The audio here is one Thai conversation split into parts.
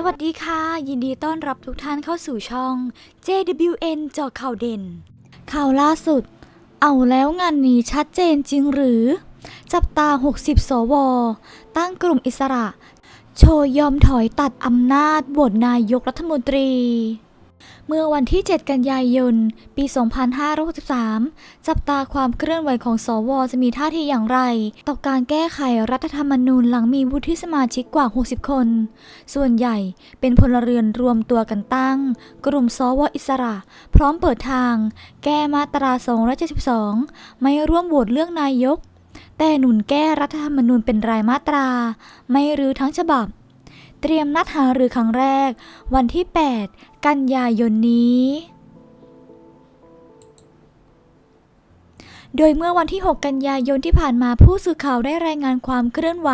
สวัสดีค่ะ ยินดีต้อนรับทุกท่านเข้าสู่ช่อง JWN เจาะข่าวเด่น ข่าวล่าสุด เอาแล้วงานนี้ชัดเจนจริงหรือ จับตา 60 สว ตั้งกลุ่มอิสระ โชยอมถอยตัดอำนาจบทนายกรัฐมนตรี เมื่อวันที่ 7 กันยายน ปี 2563 จับตาความเคลื่อนไหวของสว จะมีท่าทีอย่างไร ต่อการแก้ไขรัฐธรรมนูญหลังมีวุฒิสมาชิกกว่า 60 คน ส่วนใหญ่เป็นพลเรือนรวมตัวกันตั้ง กลุ่มสวอิสระ พร้อมเปิดทาง แก้มาตรา 272 ไม่ร่วมโหวตเลือกนายก แต่หนุนแก้รัฐธรรมนูญเป็นรายมาตรา ไม่รื้อทั้งฉบับ เตรียมนัดหารือครั้งแรก วันที่ 8 กันยายนนี้ โดยเมื่อวันที่ 6 กันยายนที่ผ่านมาผู้สื่อข่าวได้รายงานความเคลื่อนไหว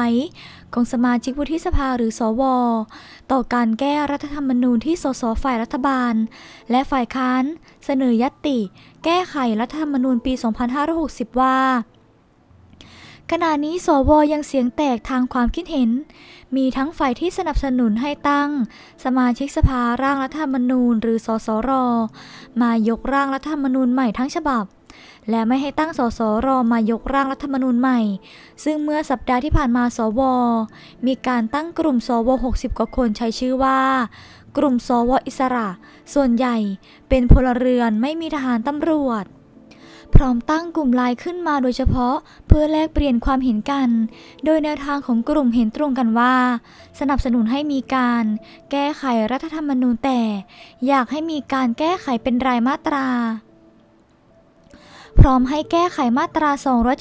ของสมาชิกวุฒิสภาหรือสว ต่อการแก้รัฐธรรมนูญที่สสฝ่ายรัฐบาล และฝ่ายค้าน เสนอยตติแก้ไขรัฐธรรมนูญปี 2560 ว่า ขณะนี้สวยังเสียงแตกทางความคิดเห็น มีทั้งฝ่ายที่สนับสนุนให้ตั้ง สมาชิกสภาร่างรัฐธรรมนูญ หรือสสร มายกร่างรัฐธรรมนูญใหม่ทั้งฉบับ และไม่ให้ตั้งสสร มายกร่างรัฐธรรมนูญใหม่ ซึ่งเมื่อสัปดาห์ที่ผ่านมาสว มีการตั้งกลุ่มสว 60 กว่าคนใช้ชื่อว่า กลุ่มสวอิสระ ส่วนใหญ่ เป็นพลเรือนไม่มีทหารตำรวจ พร้อมตั้งกลุ่มไลน์ขึ้นมาโดยเฉพาะ เพื่อแลกเปลี่ยนความเห็นกัน โดยแนวทางของกลุ่มเห็นตรงกันว่า สนับสนุนให้มีการ แก้ไขรัฐธรรมนูญแต่ อยากให้มีการแก้ไขเป็นรายมาตราพร้อมให้แก้ไขมาตรา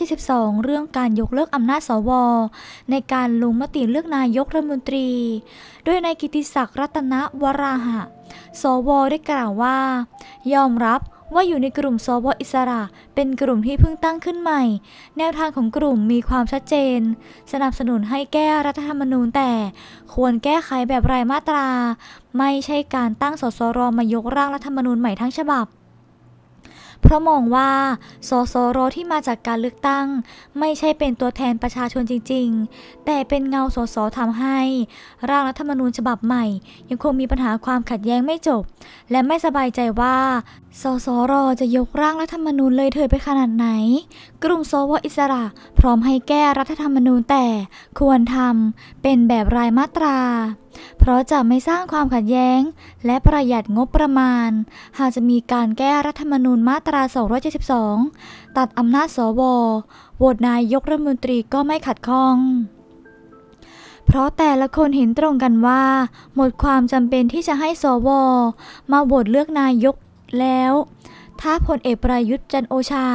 272 เรื่องการยกเลิกอำนาจสว ในการลงมติเลือกนายกรัฐมนตรี โดยนายกิติศักดิ์รัตนวราหะ สวได้กล่าวว่า ยอมรับ ว่าอยู่ในกลุ่มสวอิสระ เป็นกลุ่มที่เพิ่งตั้งขึ้นใหม่ แนวทางของกลุ่มมีความชัดเจน สนับสนุนให้แก้รัฐธรรมนูญแต่ควรแก้ไขแบบรายมาตรา ไม่ใช่การตั้งสสรมายกร่างรัฐธรรมนูญใหม่ทั้งฉบับเพราะมองว่า สสรที่มาจากการเลือกตั้ง ไม่ใช่เป็นตัวแทนประชาชนจริง ๆ แต่เป็นเงาสสทำให้ ร่างรัฐธรรมนูญฉบับใหม่ ยังคงมีปัญหาความขัดแย้งไม่จบ และไม่สบายใจว่า สสรจะยกร่างรัฐธรรมนูญเลยเถิดไปขนาดไหน กลุ่มสวอิสระ พร้อมให้แก้รัฐธรรมนูญแต่ควรทำเป็นแบบรายมาตรา เพราะจะไม่สร้างความขัดแย้ง และประหยัดงบประมาณ หากจะมีการแก้รัฐธรรมนูญมาตรา 272 ตัดอำนาจสวโหวตนายกรัฐมนตรีก็ไม่ขัดข้องเพราะแต่ละคนเห็นตรงกันว่า หมดความจำเป็นที่จะให้สว มาโหวตเลือกนายก แล้ว ถ้าพลเอกประยุทธ์จันโอชา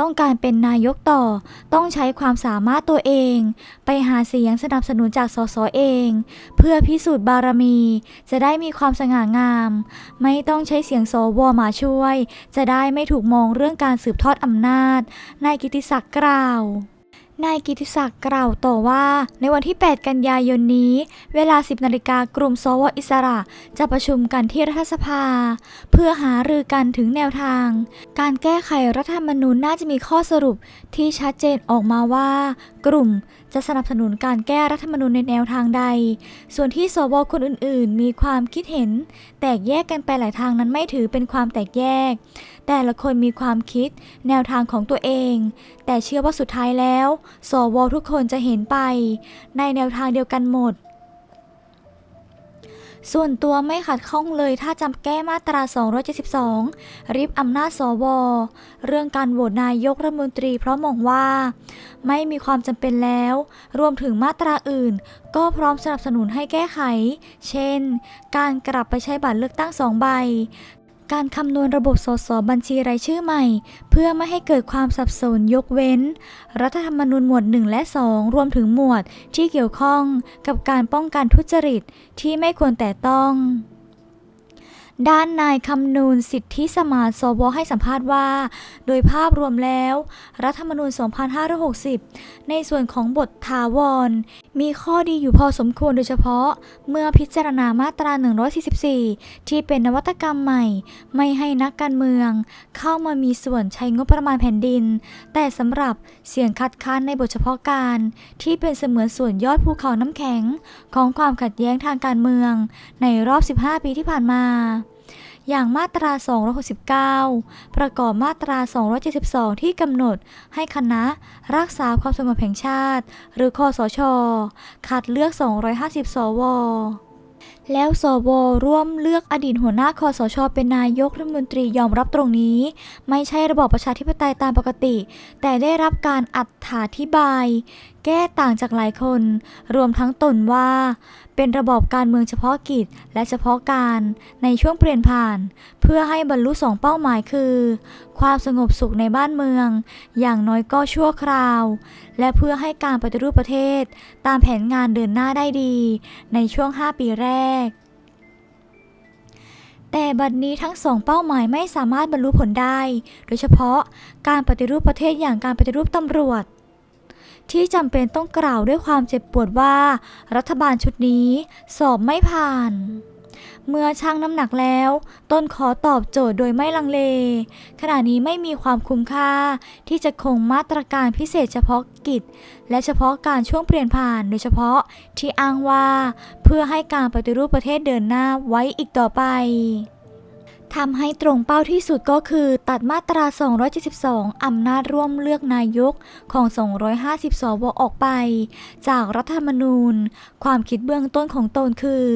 ต้องการเป็นนายกต่อ ต้องใช้ความสามารถตัวเอง ไปหาเสียงสนับสนุนจากสสเอง เพื่อพิสูจน์บารมี จะได้มีความสง่างาม ไม่ต้องใช้เสียงสวมาช่วย จะได้ไม่ถูกมองเรื่องการสืบทอดอำนาจนายกิติศักดิ์กล่าว นายกิติศักดิ์กล่าวต่อว่า ในวันที่ 8 กันยายนนี้ เวลา 10 นาฬิกากลุ่มสวอิสระ จะประชุมกันที่รัฐสภา เพื่อหารือกันถึงแนวทาง การแก้ไขรัฐธรรมนูญน่าจะมีข้อสรุปที่ชัดเจนออกมาว่า กลุ่ม จะสนับสนุนการแก้รัฐธรรมนูญในแนวทางใด ส่วนที่สวคนอื่นๆ มีความคิดเห็น แตกแยกกันไปหลายทางนั้นไม่ถือเป็นความแตกแยก แต่ละคนมีความคิด แนวทางของตัวเอง แต่เชื่อว่าสุดท้ายแล้ว สวทุกคนจะเห็นไป ในแนวทางเดียวกันหมด ส่วนตัวไม่ขัดข้องเลยถ้าจำแก้มาตรา 272 ริบอำนาจสว เรื่องการโหวตนายกรัฐมนตรี เพราะมองว่า ไม่มีความจำเป็นแล้ว รวมถึงมาตราอื่น ก็พร้อมสนับสนุนให้แก้ไข เช่น การกลับไปใช้บัตรเลือกตั้งสองใบ การคำนวณระบบสสบัญชีรายชื่อใหม่ เพื่อไม่ให้เกิดความสับสนยกเว้น รัฐธรรมนูญหมวด 1 และ 2 รวมถึงหมวดที่เกี่ยวข้องกับการป้องกันทุจริตที่ไม่ควรแต่ต้องด้านนายคำนูนสิทธิสมานสวให้สัมภาษณ์ว่า โดยภาพรวมแล้ว รัฐธรรมนูญ 2560 ในส่วนของบทถาวร มีข้อดีอยู่พอสมควรโดยเฉพาะ เมื่อพิจารณามาตรา 144 ที่เป็นนวัตกรรมใหม่ ไม่ให้นักการเมือง เข้ามามีส่วนใช้งบประมาณแผ่นดิน แต่สำหรับเสียงคัดค้านในบทเฉพาะการ ที่เป็นเสมือนส่วนยอดภูเขาน้ำแข็ง ของความขัดแย้งทางการเมือง ในรอบ 15 ปีที่ผ่านมา อย่างมาตรา 269 ประกอบมาตรา 272 ที่กำหนดให้คณะรักษาความสงบแห่งชาติ หรือคอสช คัดเลือก 250 สวแล้วสวร่วมเลือกอดีตหัวหน้าคอสช เป็นนายกรัฐมนตรียอมรับตรงนี้ ไม่ใช่ระบอบประชาธิปไตยตามปกติ แต่ได้รับการอัดถาธิบาย แก้ต่างจากหลายคน รวมทั้งตนว่า เป็นระบอบการเมืองเฉพาะกิจและเฉพาะการในช่วงเปลี่ยนผ่าน เพื่อให้บรรลุสองเป้าหมายคือ ความสงบสุขในบ้านเมือง อย่างน้อยก็ชั่วคราว และเพื่อให้การปฏิรูปประเทศ ตามแผนงานเดินหน้าได้ดี ในช่วง 5 ปีแรกแต่บัดนี้ทั้งสองเป้าหมายไม่สามารถบรรลุผลได้ โดยเฉพาะการปฏิรูปประเทศอย่างการปฏิรูปตำรวจ ที่จำเป็นต้องกล่าวด้วยความเจ็บปวดว่า รัฐบาลชุดนี้สอบไม่ผ่าน เมื่อชั่งน้ำหนักแล้ว ต้นขอตอบโจทย์โดยไม่ลังเล ขณะนี้ไม่มีความคุ้มค่าที่จะคงมาตรการพิเศษเฉพาะกิจ และเฉพาะการช่วงเปลี่ยนผ่านโดยเฉพาะที่อ้างว่า เพื่อให้การปฏิรูปประเทศเดินหน้าไว้อีกต่อไป ทำให้ตรงเป้าที่สุดก็คือตัดมาตรา 272 อำนาจร่วมเลือกนายกของ 250 สวออกไป จากรัฐธรรมนูญ ความคิดเบื้องต้นของตนคือ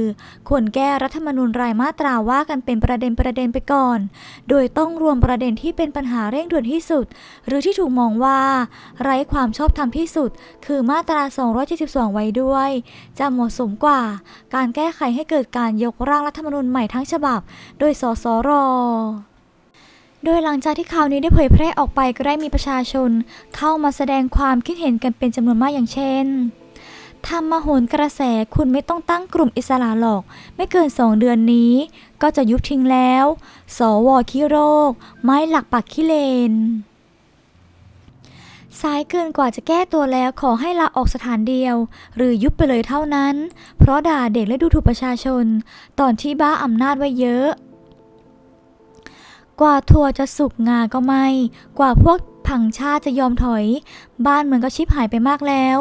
ควรแก้รัฐธรรมนูญรายมาตราว่ากันเป็นประเด็นประเด็นไปก่อน โดยต้องรวมประเด็นที่เป็นปัญหาเร่งด่วนที่สุด หรือที่ถูกมองว่า ไร้ความชอบธรรมที่สุด คือมาตรา 272 ไว้ด้วย จะเหมาะสมกว่า การแก้ไขให้เกิดการยกร่างรัฐธรรมนูญใหม่ทั้งฉบับ โดยสสรโดยหลังจากที่ข่าวนี้ได้เผยแพร่ออกไปก็ได้มีประชาชน เข้ามาแสดงความคิดเห็นกันเป็นจำนวนมากอย่างเช่นทำมาโหนกระแสคุณไม่ต้องตั้งกลุ่มอิสระหรอก ไม่เกินสองเดือนนี้ ก็จะยุบทิ้งแล้ว สวขี้โรค ไม้หลักปักขี้เลนสายเกินกว่าจะแก้ตัวแล้วขอให้ลาออกสถานเดียว หรือยุบไปเลยเท่านั้น เพราะด่าเด็กและดูถูกประชาชน ตอนที่บ้าอำนาจไว้เยอะ กว่าทัวร์จะสุกงาก็ไม่ กว่าพวกผังชาติจะยอมถอย บ้านเมืองก็ชิบหายไปมากแล้ว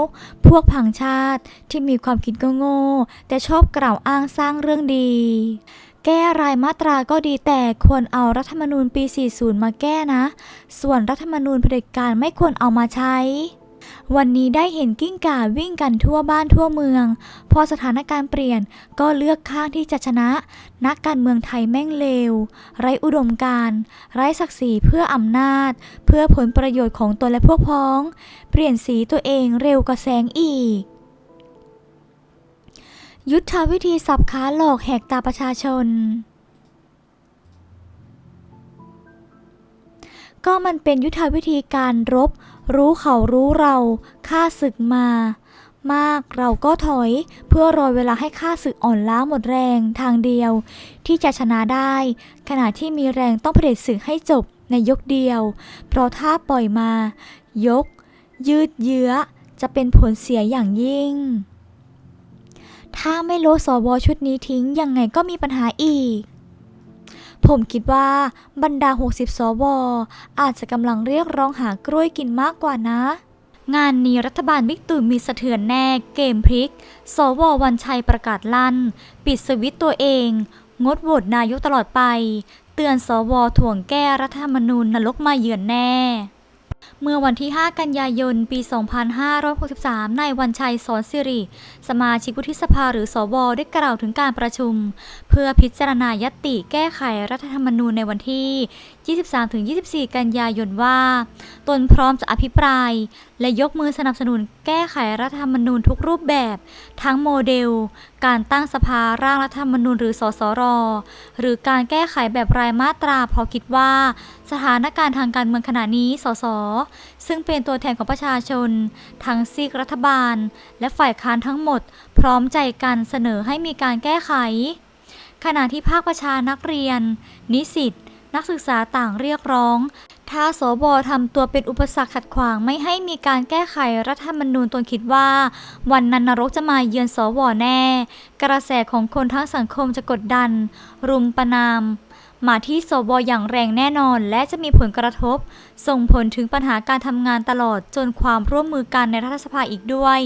พวกผังชาติที่มีความคิดก็โง่แต่ชอบกล่าวอ้างสร้างเรื่องดี แก้รายมาตราก็ดีแต่ควรเอารัฐธรรมนูญปี 40 มาแก้นะ ส่วนรัฐธรรมนูญเผด็จการไม่ควรเอามาใช้ วันนี้ได้เห็นกิ้งก่าวิ่งกันทั่วบ้านทั่วเมือง พอสถานการณ์เปลี่ยนก็เลือกข้างที่จะชนะ นักการเมืองไทยแม่งเลว ไร้อุดมการณ์ไร้ศักดิ์ศรีเพื่ออำนาจ เพื่อผลประโยชน์ของตนและพวกพ้อง เปลี่ยนสีตัวเองเร็วกว่าแสงอีกยุทธวิธีสับขาหลอกแหกตาประชาชน ก็มันเป็นยุทธวิธีการรบ รู้เขารู้เราฆ่าศึกมา มากเราก็ถอย เพื่อรอเวลาให้ข้าศึกอ่อนล้าหมดแรงทางเดียว ที่จะชนะได้ ขณะที่มีแรงต้องเผด็จศึกให้จบในยกเดียว เพราะถ้าปล่อยมา ยก ยืดเยื้อ จะเป็นผลเสียอย่างยิ่ง ถ้าไม่ลดสวชุดนี้ทิ้งยังไงก็มีปัญหาอีก ผมคิดว่าบรรดา 60 สว อาจจะกำลังเรียกร้องหากล้วยกินมากกว่านะ งานนี้รัฐบาลบิ๊กตู่มีสะเทือนแน่เกมพลิก สววันชัยประกาศลั่น ปิดสวิตตัวเอง งดโหวตนายกตลอดไป เตือนสวถ่วงแก้รัฐธรรมนูญนรกมาเยือนแน่ เมื่อวันที่ 5 กันยายน ปี 2563 นายวันชัยสอนสิริ สมาชิกวุฒิสภาหรือสวได้กล่าวถึงการประชุม เพื่อพิจารณายติแก้ไขรัฐธรรมนูญในวันที่ 23-24 กันยายนว่า ตนพร้อมจะอภิปราย และยกมือสนับสนุนแก้ไขรัฐธรรมนูญทุกรูปแบบ ทั้งโมเดล การตั้งสภาร่างรัฐธรรมนูญหรือสสร หรือการแก้ไขแบบรายมาตราเพราะคิดว่า สถานการณ์ทางการเมืองขณะนี้ สส ซึ่งเป็นตัวแทนของประชาชน ทั้งซีกรัฐบาล และฝ่ายค้านทั้งหมด พร้อมใจกันเสนอให้มีการแก้ไข ขณะที่ภาคประชานักเรียน นิสิต นักศึกษาต่างเรียกร้อง ถ้าสวทำตัวเป็นอุปสรรคขัดขวางไม่ให้มีการแก้ไขรัฐธรรมนูญตนคิดว่า วันนั้นนรกจะมาเยือนสวแน่ กระแสของคนทั้งสังคมจะกดดัน รุมประนาม มาที่สวอย่างแรงแน่นอน และจะมีผลกระทบ ส่งผลถึงปัญหาการทำงานตลอดจนความร่วมมือกันในรัฐสภาอีกด้วย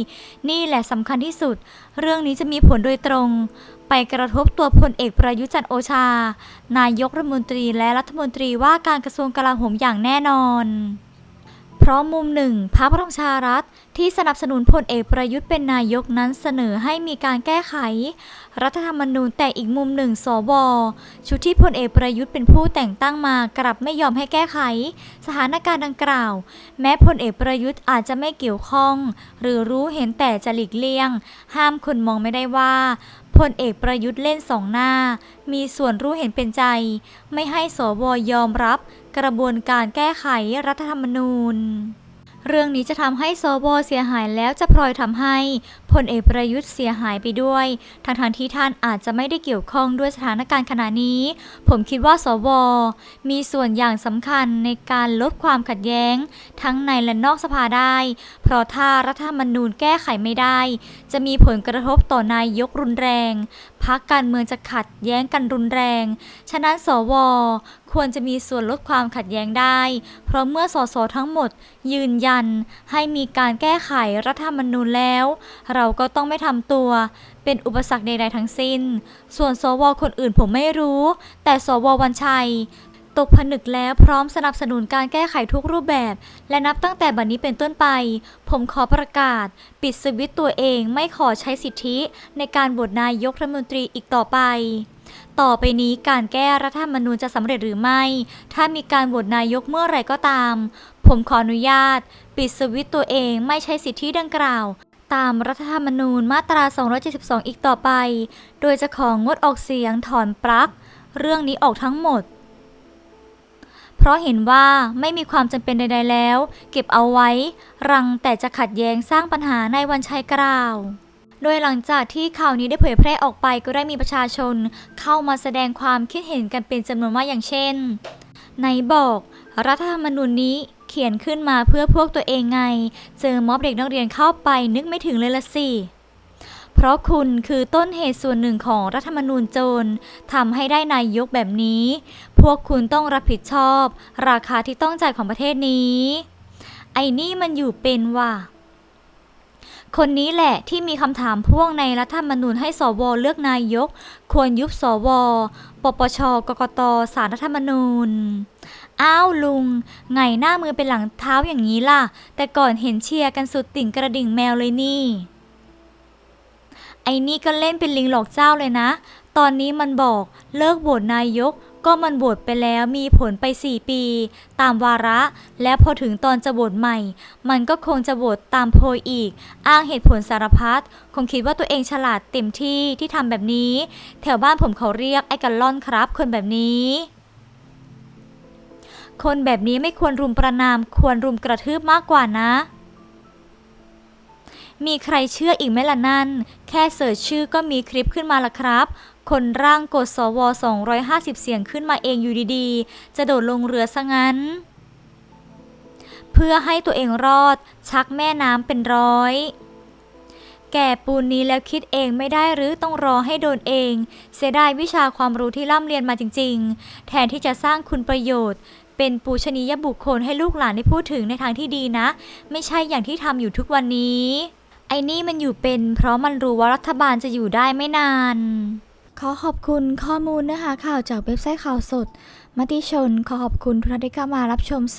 นี่แหละสำคัญที่สุด เรื่องนี้จะมีผลโดยตรง ไปกระทบตัวพลเอกประยุจันโอชา นายกรัฐมนตรีและรัฐมนตรีว่าการกระทรวงกลาโหมอย่างแน่นอน เพราะมุมหนึ่งพรรคพลังชารัฐ ที่สนับสนุนพลเอกประยุทธ์เป็นนายกนั้นเสนอให้มีการแก้ไข รัฐธรรมนูญแต่อีกมุมหนึ่งสวชุดที่พลเอกประยุทธ์เป็นผู้แต่งตั้งมากลับไม่ยอมให้แก้ไข สถานการณ์ดังกล่าว แม้พลเอกประยุทธ์อาจจะไม่เกี่ยวข้อง หรือรู้เห็นแต่จะหลีกเลี่ยง ห้ามคนมองไม่ได้ว่าพลเอกประยุทธ์เล่นสองหน้า มีส่วนรู้เห็นเป็นใจ ไม่ให้สวยอมรับกระบวนการแก้ไขรัฐธรรมนูญ เรื่องนี้จะทำให้สวเสียหายแล้วจะพลอยทำให้ พลเอกประยุทธ์เสียหายไปด้วยทั้งทที่ท่านอาจจะไม่ได้เกี่ยวข้องด้วยสถานการณ์ขณะนี้ ผมคิดว่าสว มีส่วนอย่างสำคัญในการลดความขัดแย้ง ทั้งในและนอกสภาได้ เพราะถ้ารัฐธรรมนูญแก้ไขไม่ได้ จะมีผลกระทบต่อนายกรุนแรงพักการเมืองจะขัดแย้งกันรุนแรง ฉะนั้นสว ควรจะมีส่วนลดความขัดแย้งได้ เพราะเมื่อสสทั้งหมดยืนยันให้มีการแก้ไขรัฐธรรมนูญแล้วเราก็ต้องไม่ทำตัว เป็นอุปสรรคใด ๆ ทั้งสิ้น ส่วนสวคนอื่นผมไม่รู้ แต่สววันชัย ตกผนึกแล้วพร้อมสนับสนุนการแก้ไขทุกรูปแบบ และนับตั้งแต่บัดนนี้เป็นต้นไป ผมขอประกาศ ปิดสวิตตัวเองไม่ขอใช้สิทธิในการบทนายกรัฐมนตรีอีกต่อไปต่อไปนี้การแก้รัฐธรรมนูญจะสำเร็จหรือไม่ ถ้ามีการโหวตนายกเมื่อไรก็ตาม ผมขออนุญาต ปิดสวิตตัวเองไม่ใช้สิทธิดังกล่าว ตามรัฐธรรมนูญมาตรา 272 อีกต่อไป โดยจะของงดออกเสียงถอนปลั๊กเรื่องนี้ออกทั้งหมด เพราะเห็นว่าไม่มีความจำเป็นใด ๆ แล้ว เก็บเอาไว้ รังแต่จะขัดแย้งสร้างปัญหาในวันชัยกล่าว โดยหลังจากที่ข่าวนี้ได้เผยแพร่ออกไปก็ได้มีประชาชน เข้ามาแสดงความคิดเห็นกันเป็นจำนวนมากอย่างเช่นไหนบอกรัฐธรรมนูญนี้ เขียนขึ้นมาเพื่อพวกตัวเองไง เจอม็อบเด็กนักเรียนเข้าไปนึกไม่ถึงเลยละสิ เพราะคุณคือต้นเหตุส่วนหนึ่งของรัฐธรรมนูญโจรทำให้ได้นายกแบบนี้ พวกคุณต้องรับผิดชอบ ราคาที่ต้องจ่ายของประเทศนี้ ไอ้นี่มันอยู่เป็นว่ะ คนนี้แหละที่มีคำถามพ่วงในรัฐธรรมนูญให้สวเลือกนายก ควรยุบสว ปปช กกตสารรัฐธรรมนูญ อ้าวลุง ไงหน้ามือเป็นหลังเท้าอย่างนี้ล่ะ แต่ก่อนเห็นเชียร์กันสุดติ่งกระดิ่งแมวเลยนี่ ไอ้นี่ก็เล่นเป็นลิงหลอกเจ้าเลยนะ ตอนนี้มันบอกเลิกโหวตนายก ก็มันโหวตไปแล้วมีผลไป 4 ปี ตามวาระ และพอถึงตอนจะโหวตใหม่ มันก็คงจะโหวตตามโพยอีก อ้างเหตุผลสารพัดคงคิดว่าตัวเองฉลาดเต็มที่ที่ทำแบบนี้ แถวบ้านผมเขาเรียกไอ้กันล่อนครับ คนแบบนี้คนแบบนี้ไม่ควรรุมประนาม ควรรุมกระทืบมากกว่านะ มีใครเชื่ออีกไหมล่ะนั่น แค่เสิร์ชชื่อก็มีคลิปขึ้นมาละครับ คนร่างกดสว 250 เสียงขึ้นมาเองอยู่ดีๆ จะโดดลงเรือซะงั้น เพื่อให้ตัวเองรอดชักแม่น้ำเป็นร้อย แก่ปูนนี้แล้วคิดเองไม่ได้หรือต้องรอให้โดนเอง เสียดายวิชาความรู้ที่ร่ำเรียนมาจริง ๆ แทนที่จะสร้างคุณประโยชน์ เป็นปูชนียบุคคลให้ลูกหลานได้พูดถึงในทางที่ดีนะ ไม่ใช่อย่างที่ทำอยู่ทุกวันนี้ไอ้นี่มันอยู่เป็นเพราะมันรู้ว่ารัฐบาลจะอยู่ได้ไม่นาน ขอขอบคุณข้อมูลเนื้อหาข่าวจากเว็บไซต์ข่าวสด มติชน ขอขอบคุณทุกท่านที่เข้ามารับชมสวัสดี